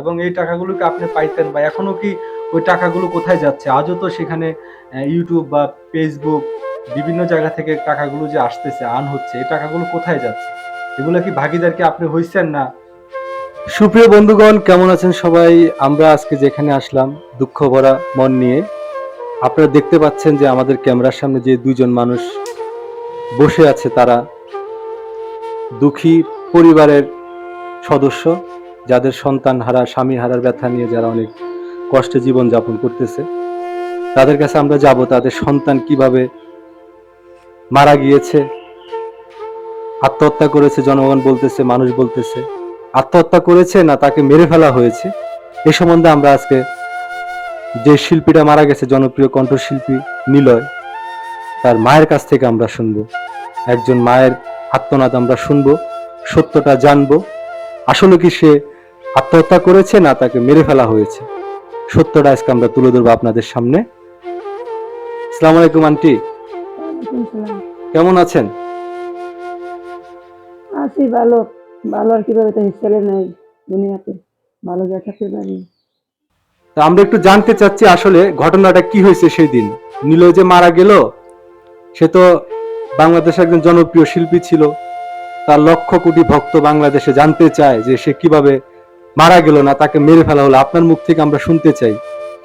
এবং এই টাকাগুলোকে আপনি পাইতেন বা এখনও কি ওই টাকাগুলো কোথায় যাচ্ছে? আজও তো সেখানে ইউটিউব বা ফেসবুক বিভিন্ন জায়গা থেকে টাকাগুলো যে আসতেছে আন হচ্ছে, এই টাকাগুলো কোথায় যাচ্ছে? এগুলো কি ভাগিদার কি আপনি হইছেন না? সুপ্রিয় বন্ধুগণ, কেমন আছেন সবাই? আমরা আজকে যেখানে আসলাম, দুঃখ ভরা মন নিয়ে, আপনারা দেখতে পাচ্ছেন যে আমাদের ক্যামেরার সামনে যে দুইজন মানুষ বসে আছে তারা, দুঃখী পরিবারের সদস্য। যাদের সন্তান হারা, স্বামী হারার ব্যথা নিয়ে যারা অনেক কষ্টে জীবন যাপন করতেছে, তাদের কাছে আমরা যাব, তাদের সন্তান কীভাবে মারা গিয়েছে, আত্মহত্যা করেছে, জনগণ বলতেছে, মানুষ বলতেছে, আত্মহত্যা করেছে না তাকে মেরে ফেলা হয়েছে, এ সম্বন্ধে আমরা আজকে যে শিল্পীটা মারা গেছে, জনপ্রিয় কণ্ঠশিল্পী নিলয়, তার মায়ের কাছ থেকে আমরা শুনব। একজন মায়ের আত্মনাদ আমরা শুনব, সত্যটা জানব। আসলে কি সে আত্মহত্যা করেছে না তাকে মেরে ফেলা হয়েছে? সত্যটা আজকে আমরা তুলে ধরবো আপনাদের সামনে। আসসালামু আলাইকুম আন্টি। কেমন আছেন? আছি ভালো। ভালো আর কীভাবে তো ছেলে নাই দুনিয়াতে। ভালো যা থাকতে পারি তা আমরা একটু জানতে চাচ্ছি আসলে ঘটনাটা কি হয়েছে সেই দিন নিলয় যে মারা গেল সে তো বাংলাদেশের একজন জনপ্রিয় শিল্পী ছিল। তার লক্ষ কোটি ভক্ত বাংলাদেশে জানতে চায় যে সে কীভাবে মারা গেল না, তাকে মেরে ফেলা হলো। আপনার মুখ থেকে আমরা শুনতে চাই।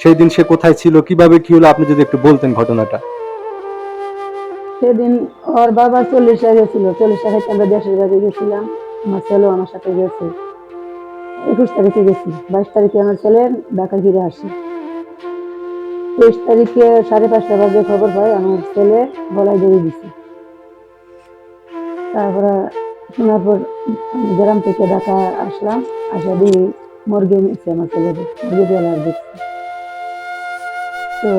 সেই দিন সে কোথায় ছিল, কীভাবে কি হলো, আপনি যদি একটু বলতেন ঘটনাটা। সেদিন ওর বাবা চল্লিশে গেছিল। চল্লিশে খাইতে আমরা দেশের বাড়ি গেছিলাম। আমার ছেলেও আমার সাথে গেছে। একুশ তারিখে গেছি। বাইশ তারিখে আমার ছেলে ঢাকা ফিরে আসে। তেইশ তারিখে সাড়ে পাঁচটা বাজে খবর পাই, আমার ছেলে গলায় দড়ি দিছে। তারপরে শোনার পর গ্রাম থেকে ঢাকা আসলাম, আসা দিয়ে মর্গে নিচ্ছে আমার ছেলেকে মর্গে লাশ দেখছি তো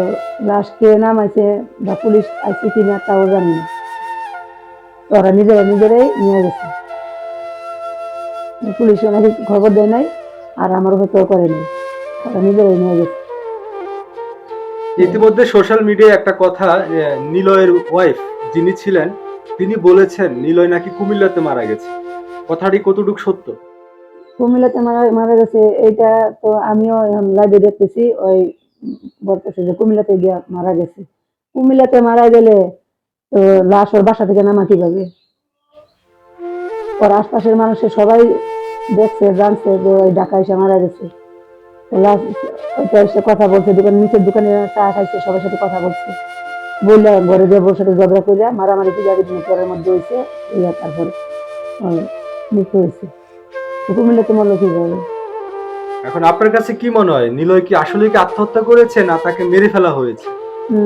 লাশকে নামাইছে বা পুলিশ আইসি কিনা তাও জানি না। ওরা নিজেরা নিজেরাই নিয়ে গেছে। পুলিশ ওনাকে খবর দেয় নাই, আর আমার হয়তো করে নাই। ওরা নিজেরাই নিয়ে গেছে। ইতিমধ্যে সোশ্যাল মিডিয়ায় একটা কথা নিলয়ের ওয়াইফ যিনি ছিলেন তিনি বলেছেন, নিলয় নাকি কুমিল্লাতে মারা গেছে। কথাটি কতটুকু সত্য? কুমিল্লাতে মারা মারা গেছে, এইটা তো আমিও লাইভে দেখতেছি, ওই বলতেছে যে কুমিল্লাতে গিয়া মারা গেছে। কুমিল্লাতে মারা গেলে তো লাশ ওর বাসা থেকে নামা কীভাবে? ওর আশপাশের মানুষের সবাই দেখছে, জানছে যে ওই ঢাকা এসে মারা গেছে। লাশ, ওইটা এসে কথা বলছে, দোকান, নিচের দোকানে চা খাইছে, সবার সাথে কথা বলছে। বললে ঘরে যে বোর সাথে ঝগড়া করে মারামারি যাবে পরের মধ্যে হয়েছে ইয়া তারপরে মৃত্যু হয়েছে তো কুমিল্লাতে মরলো কীভাবে এখন আপনার কাছে কি মনে হয়? নিলয় কি আসলে কি আত্মহত্যা করেছে না তাকে মেরে ফেলা হয়েছে?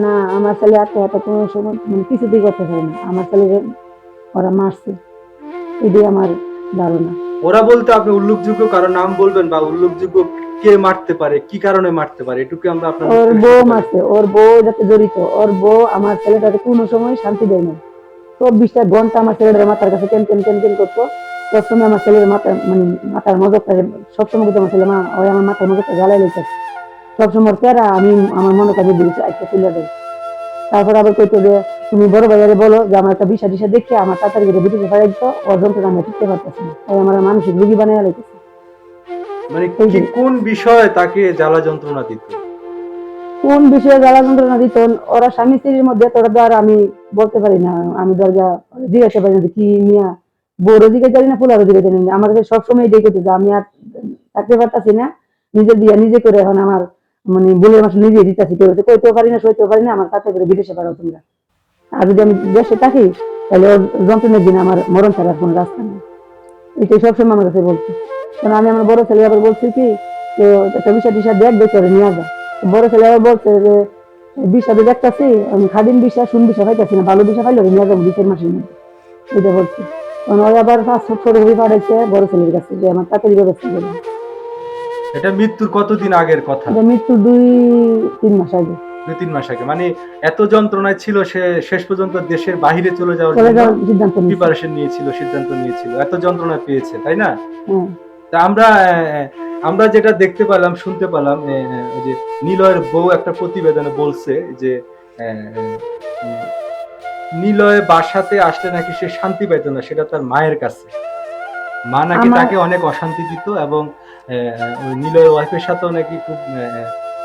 না আমার ছেলে আত্মহত্যা কোনো সময় মানে কিছুতেই করতে পারে না। আমার ছেলেকে ওরা মারছে এটাই আমার ধারণা। ওরা বলতে আপনি উল্লেখযোগ্য কারও নাম বলবেন বা উল্লেখযোগ্য কে মারতে পারে কি কারণে মারতে পারে এটুকু আমরা আপনার ওর বউ মারছে ওর বউ যাতে জড়িত ওর বউ আমার ছেলেটাকে কোনো সময় শান্তি দেয় না চব্বিশটা ঘণ্টা আমার ছেলেটার মাথার কাছে কেন কেন কেন কেন করতো। সবসময় আমার ছেলের মাথা মানে মাথার মজকটা সবসময় কিন্তু আমার ছেলে মা ওই আমার মাথার মজকটা জ্বালাই লেগেছে সবসময় প্যারা আমি আমার মনে কাজে দিয়েছি তারপর আবার কইতো যে তুমি বড় ভাইয়ারে বলো যে আমার একটা বিষা টিসা দেখে আমার তাড়াতাড়ি করে বিদেশে ফেরাই দিত ওর যন্ত্রণা আমি টিকতে পারতেছি না। তাই আমার মানসিক রুগী বানিয়ে লেগেছে মানে কোন বিষয়ে তাকে জ্বালা যন্ত্রণা দিত? কোন বিষয়ে জ্বালা যন্ত্রণা দিত? ওরা স্বামী স্ত্রীর মধ্যে তোরা আর আমি বলতে পারি না আমি দরজা জিজ্ঞাসা পারি না কি মিয়া বড় দিকে জানি না ফুলারও দিকে জানি না। আমার কাছে সবসময় ডেকে যে আমি আর থাকতে পারতাছি না নিজে দিয়া নিজে করে এখন আমার মানে বলে মাস নিজে দিতেছি। কেউ কইতেও পারি না সইতেও পারি না আমার কাছে করে বিদেশে পারো তোমরা। আর যদি আমি দেশে থাকি তাহলে ওর যন্ত্রণার দিন আমার মরণ ছাড়ার কোনো রাস্তা নেই। এটাই সবসময় আমার কাছে বলছি। কারণ আমি আমার বড় ছেলে আবার বলছি কি তো একটা বিষয় টিসা দেখ দেখে নিয়ে যা। বড় ছেলে আবার বলছে যে বিষাদে দেখতেছি আমি খাদিম বিষা শুন বিষা পাইতেছি না ভালো বিষা পাইলে ওরে নিয়ে যাব বিশের মাসের মধ্যে। এটা বলছি। কারণ ওই আবার পাসপোর্ট ফটোকপি পাঠাইছে বড় ছেলের কাছে যে আমার তাড়াতাড়ি ব্যবস্থা করে এটা মৃত্যুর কতদিন আগের কথা? এটা মৃত্যু দুই তিন মাস আগে। দুই তিন মাস আগে। মানে এত যন্ত্রণায় ছিল সে শেষ পর্যন্ত দেশের বাইরে চলে যাওয়ার প্রিপারেশন নিয়েছিল সিদ্ধান্ত নিয়েছিল। এত যন্ত্রণা পেয়েছে তাই না? হ্যাঁ। তা আমরা আমরা যেটা দেখতে পেলাম শুনতে পেলাম যে নিলয়ের বউ একটা প্রতিবেদনে বলছে যে নিলয় বাসাতে আসলে নাকি সে শান্তি পাইতো না সেটা তার মায়ের কাছে। মা নাকি তাকে অনেক অশান্তি দিত এবং নিলয়ের ওয়াইফের সাথেও নাকি খুব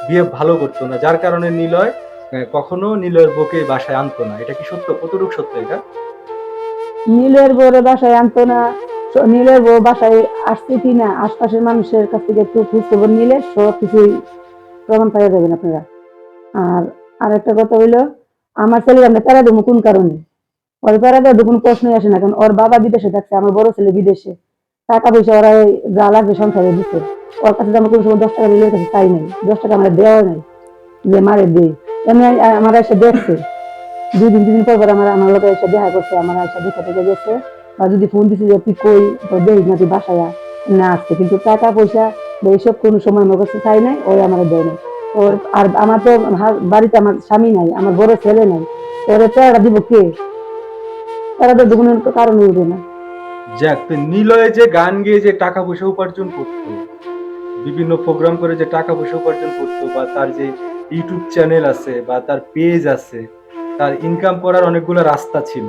বিয়ে ভালো করতো না, যার কারণে নিলয় কখনো নিলয়ের বউকে বাসায় আনতো না। এটা কি সত্য? কতটুকু সত্য এটা? নীলের বউরে বাসায় আনতো না। নীলের বউ বাসায় আসছে কি না, আশপাশের মানুষের কাছ থেকে একটু খোঁজ খবর নিলে সব কিছুই প্রমাণ পাওয়া যাবেন আপনারা। আর আর একটা কথা হইল, আমার ছেলে আমরা প্যারা দেবো কোন কারণে? ওর প্যারা দেওয়ার কোনো প্রশ্নই আসে না, কারণ ওর বাবা বিদেশে থাকছে, আমার বড় ছেলে বিদেশে। টাকা পয়সা ওরা যা লাগবে সংসারে দিচ্ছে ওর কাছে তো আমার কোনো সময় দশ টাকা নিলে কাছে চাই নাই। দশ টাকা আমরা দেওয়া নাই, যে মারে দেই। এমনি আমার এসে দেখছে। দুই দিন, তিন দিন পর পর আমার আমার লোকের এসে দেখা করছে, আমার এসে দেখা থেকে গেছে। বা যদি ফোন দিছি যে, তুই কই? তো দেখ না তুই বাসায় না আসছে। কিন্তু টাকা পয়সা বা এইসব কোনো সময় আমার কাছে চাই নাই, ওই আমার দেয় নাই। ওর আর আমার তো বাড়িতে আমার স্বামী নাই, আমার বড় ছেলে নাই। ওর টাকা দিব কে? তারা তো দুগুণের কারণ উঠবে না। যাক নিলয় যে গান গেয়ে যে টাকা পয়সা উপার্জন করতো, বিভিন্ন প্রোগ্রাম করে যে টাকা পয়সা উপার্জন করতো বা তার যে ইউটিউব চ্যানেল আছে বা তার পেজ আছে, তার ইনকাম করার অনেকগুলো রাস্তা ছিল।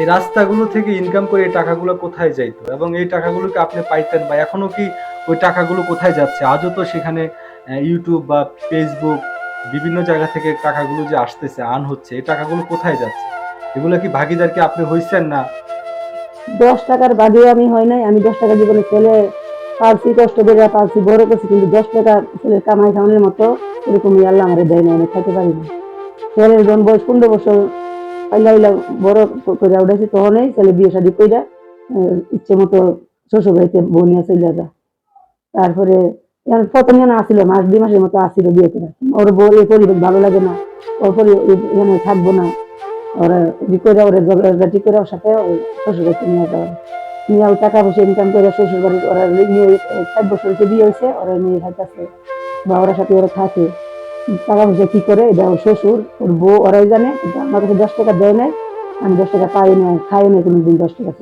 এই রাস্তাগুলো থেকে ইনকাম করে এই টাকাগুলো কোথায় যাইতো এবং এই টাকাগুলোকে আপনি পাইতেন বা এখনও কি ওই টাকাগুলো কোথায় যাচ্ছে? আজও তো সেখানে ইউটিউব বা ফেসবুক বিভিন্ন জায়গা থেকে টাকাগুলো যে আসতেছে আন হচ্ছে, এই টাকাগুলো কোথায় যাচ্ছে? এগুলো কি ভাগিদার কি আপনি হইছেন না দশ টাকার বাদেও আমি হয় নাই, আমি দশ টাকা জীবনে ছেলে পালছি কষ্ট করে পালছি বড় করছি, কিন্তু দশ টাকা ছেলের কামাই খাওয়ানোর মতো এরকম আল্লাহ আমার দেয় না আমি খাইতে পারি না ছেলের যখন বয়স পনেরো বছর, পাইলা পাইলা বড় করে উঠেছি তখনই ছেলে বিয়ে শাদি কইরা ইচ্ছে মতো শ্বশুর বাড়িতে বনিয়া চলে যা তারপরে প্রথম যেন আসিল, মাস দুই মাসের মতো আসিল বিয়ে করে ওর বউ এই পরিবেশ ভালো লাগে না, ওর পরি এখানে থাকব না। ওরা করে ওরা করে সাথে নিয়ে যাওয়া নিয়ে টাকা পয়সা ইনকাম করে শ্বশুর ওরা নিয়ে ষাট বছরকে হয়েছে ওরা নিয়ে খাইতেছে বা ওরা সাথে ওরা থাকে। টাকা পয়সা কি করে? এটা ওর শ্বশুর, ওর বউ, ওরাই জানে। আমার কাছে দশ টাকা দেয় নাই, আমি দশ টাকা পাই না খাই না কোনোদিন দশ টাকা